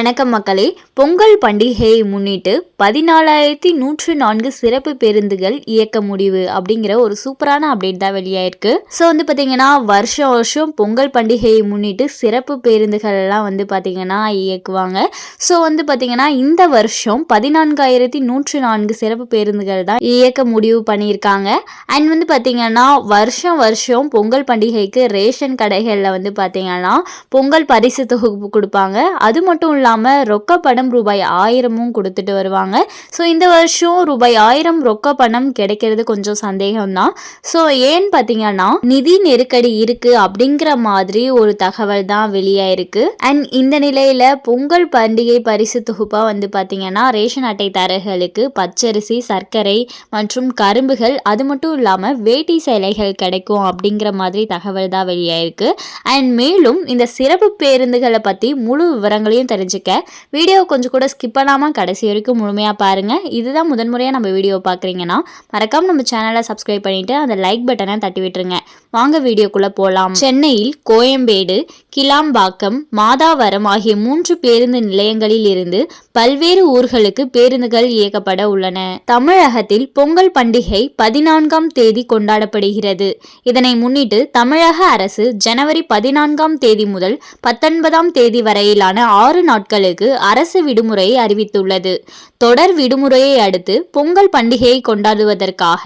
வணக்கம் மக்களே. பொங்கல் பண்டிகையை முன்னிட்டு பதினாலாயிரத்தி நூற்று நான்கு சிறப்பு பேருந்துகள் இயக்க முடிவு அப்படிங்கிற ஒரு சூப்பரான அப்டேட் தான் வெளியாயிருக்கு. ஸோ வந்து பார்த்தீங்கன்னா வருஷம் வருஷம் பொங்கல் பண்டிகையை முன்னிட்டு சிறப்பு பேருந்துகள் எல்லாம் வந்து பார்த்தீங்கன்னா இயக்குவாங்க. ஸோ வந்து பார்த்தீங்கன்னா இந்த வருஷம் பதினான்காயிரத்தி நூற்று நான்கு சிறப்பு பேருந்துகள் தான் இயக்க முடிவு பண்ணியிருக்காங்க. அண்ட் வந்து பார்த்தீங்கன்னா வருஷம் வருஷம் பொங்கல் பண்டிகைக்கு ரேஷன் கடைகளில் வந்து பார்த்தீங்கன்னா பொங்கல் பரிசு தொகுப்பு கொடுப்பாங்க. அது மட்டும் இல்லாமல் இல்லாமல் ரொக்க பணம் ரூபாய் ஆயிரமும் கொடுத்துட்டு வருவாங்க. ஸோ இந்த வருஷம் ரூபாய் ஆயிரம் ரொக்க பணம் கிடைக்கிறது கொஞ்சம் சந்தேகம்தான். ஸோ ஏன்னு பார்த்தீங்கன்னா நிதி நெருக்கடி இருக்கு அப்படிங்கிற மாதிரி ஒரு தகவல் தான் வெளியாயிருக்கு அண்ட் இந்த நிலையில பொங்கல் பண்டிகை பரிசு தொகுப்பாக வந்து பார்த்தீங்கன்னா ரேஷன் அட்டைதாரர்களுக்கு பச்சரிசி சர்க்கரை மற்றும் கரும்புகள் அது மட்டும் இல்லாமல் வேட்டி சேலைகள் கிடைக்கும் அப்படிங்கிற மாதிரி தகவல் தான் வெளியாயிருக்கு அண்ட் மேலும் இந்த சிறப்பு பேருந்துகளை பற்றி முழு விவரங்களையும் தெரிஞ்சு தெரிஞ்சுக்க வீடியோ கொஞ்சம் கூட ஸ்கிப் பண்ணாமல் கடைசி வரைக்கும் முழுமையாக பாருங்கள் இதுதான் முதன்முறையாக நம்ம வீடியோ பார்க்குறீங்கன்னா மறக்காமல் நம்ம சேனலை சப்ஸ்கிரைப் பண்ணிவிட்டு அந்த லைக் பட்டனை தட்டி விட்டுருங்க. வாங்க வீடியோக்குள்ளே போலாம். சென்னையில் கோயம்பேடு கிளாம்பாக்கம் மாதாவரம் ஆகிய மூன்று பேருந்து நிலையங்களில் இருந்து பல்வேறு ஊர்களுக்கு பேருந்துகள் இயக்கப்பட உள்ளன. தமிழகத்தில் பொங்கல் பண்டிகை பதினான்காம் தேதி கொண்டாடப்படுகிறது. இதனை முன்னிட்டு தமிழக அரசு ஜனவரி பதினான்காம் தேதி முதல் பத்தொன்பதாம் தேதி வரையிலான ஆறு நாட்களுக்கு அரசு விடுமுறையை அறிவித்துள்ளது. தொடர் விடுமுறையை அடுத்து பொங்கல் பண்டிகையை கொண்டாடுவதற்காக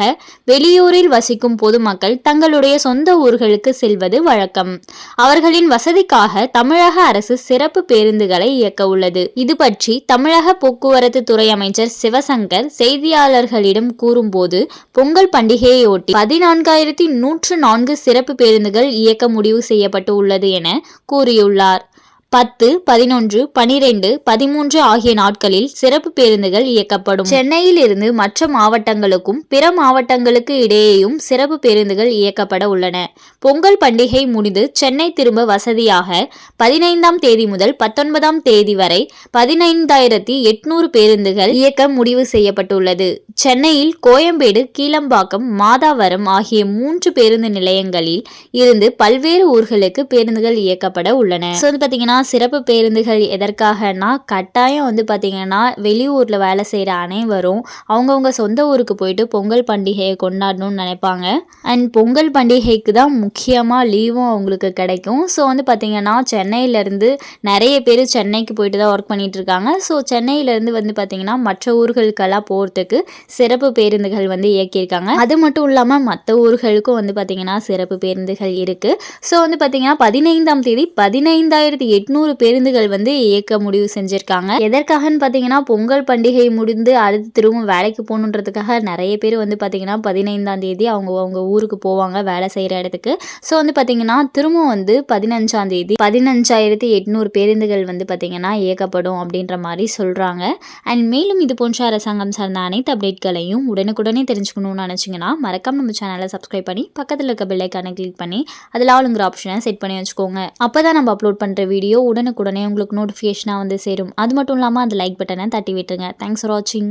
வெளியூரில் வசிக்கும் பொதுமக்கள் தங்களுடைய சொந்த ஊர்களுக்கு செல்வது வழக்கம். அவர்களின் வசதிக்காக தமிழக அரசு சிறப்பு பேருந்துகளை இயக்க உள்ளது. இது பற்றி தமிழக போக்குவரத்து துறை அமைச்சர் சிவசங்கர் செய்தியாளர்களிடம் கூறும்போது பொங்கல் பண்டிகையையொட்டி பதினான்காயிரத்தி நூற்று நான்கு சிறப்பு பேருந்துகள் இயக்க முடிவு செய்யப்பட்டு உள்ளது என கூறியுள்ளார். பத்து பதினொன்று பனிரெண்டு பதிமூன்று ஆகிய நாட்களில் சிறப்பு பேருந்துகள் இயக்கப்படும். சென்னையில் இருந்து மற்ற மாவட்டங்களுக்கும் பிற மாவட்டங்களுக்கு இடையேயும் சிறப்பு பேருந்துகள் இயக்கப்பட உள்ளன. பொங்கல் பண்டிகை முடிந்து சென்னை திரும்ப வசதியாக பதினைந்தாம் தேதி முதல் பத்தொன்பதாம் தேதி வரை பதினைந்தாயிரத்தி எட்நூறு பேருந்துகள் இயக்க முடிவு செய்யப்பட்டுள்ளது. சென்னையில் கோயம்பேடு கீழம்பாக்கம் மாதாவரம் ஆகிய மூன்று பேருந்து நிலையங்களில் இருந்து பல்வேறு ஊர்களுக்கு பேருந்துகள் இயக்கப்பட உள்ளன. பார்த்தீங்கன்னா சிறப்பு பேருந்துகள் எதற்காகனா கட்டாயம் வந்து பார்த்திங்கன்னா வெளியூரில் வேலை செய்கிற அனைவரும் அவங்கவுங்க சொந்த ஊருக்கு போயிட்டு பொங்கல் பண்டிகையை கொண்டாடணும்னு நினைப்பாங்க. அண்ட் பொங்கல் பண்டிகைக்கு தான் முக்கியமாக லீவும் அவங்களுக்கு கிடைக்கும். ஸோ வந்து பார்த்திங்கன்னா சென்னையிலேருந்து நிறைய பேர் சென்னைக்கு போயிட்டு தான் ஒர்க் பண்ணிகிட்டு இருக்காங்க ஸோ சென்னையிலேருந்து வந்து பார்த்திங்கன்னா மற்ற ஊர்களுக்கெல்லாம் போகிறதுக்கு சிறப்பு பேருந்துகள் வந்து இயக்கியிருக்காங்க. அது மட்டும் இல்லாமல் மற்ற ஊர்களுக்கும் வந்து பார்த்திங்கன்னா சிறப்பு பேருந்துகள் இருக்குது ஸோ வந்து பார்த்திங்கன்னா பதினைந்தாம் தேதி பதினைந்தாயிரத்தி எட்நூறு எட்நூறு பேருந்துகள் வந்து இயக்க முடிவு செஞ்சுருக்காங்க. எதற்காகன்னு பார்த்தீங்கன்னா பொங்கல் பண்டிகை முடிந்து அடுத்து திரும்ப வேலைக்கு போகணுன்றதுக்காக நிறைய பேர் வந்து பார்த்தீங்கன்னா பதினைந்தாம் தேதி அவங்க அவங்க ஊருக்கு போவாங்க வேலை செய்கிற இடத்துக்கு. ஸோ வந்து பார்த்தீங்கன்னா திரும்ப வந்து பதினஞ்சாம் தேதி பதினஞ்சாயிரத்தி எட்நூறு பேருந்துகள் வந்து பார்த்தீங்கன்னா இயக்கப்படும் அப்படின்ற மாதிரி சொல்கிறாங்க அண்ட் மேலும் இது போன்ற அரசாங்கம் சார்ந்த அனைத்து அப்டேட்களையும் உடனுக்குடனே தெரிஞ்சுக்கணும்னு நினச்சிங்கன்னா மறக்காம நம்ம சேனலை சப்ஸ்கிரைப் பண்ணி பக்கத்தில் இருக்க பெல்லைக்கான கிளிக் பண்ணி அதில் ஆளுங்கிற ஆப்ஷனை செட் பண்ணி வச்சுக்கோங்க. அப்போ தான் நம்ம அப்லோட் பண்ணுற வீடியோ வீடியோ உடனுக்குடனே உங்களுக்கு நோட்டிஃபிகேஷனாக வந்து சேரும். அது மட்டும் இல்லாமல் அந்த லைக் பட்டனை தட்டி விட்டுருங்க. தேங்க்ஸ் ஃபார் வாட்சிங்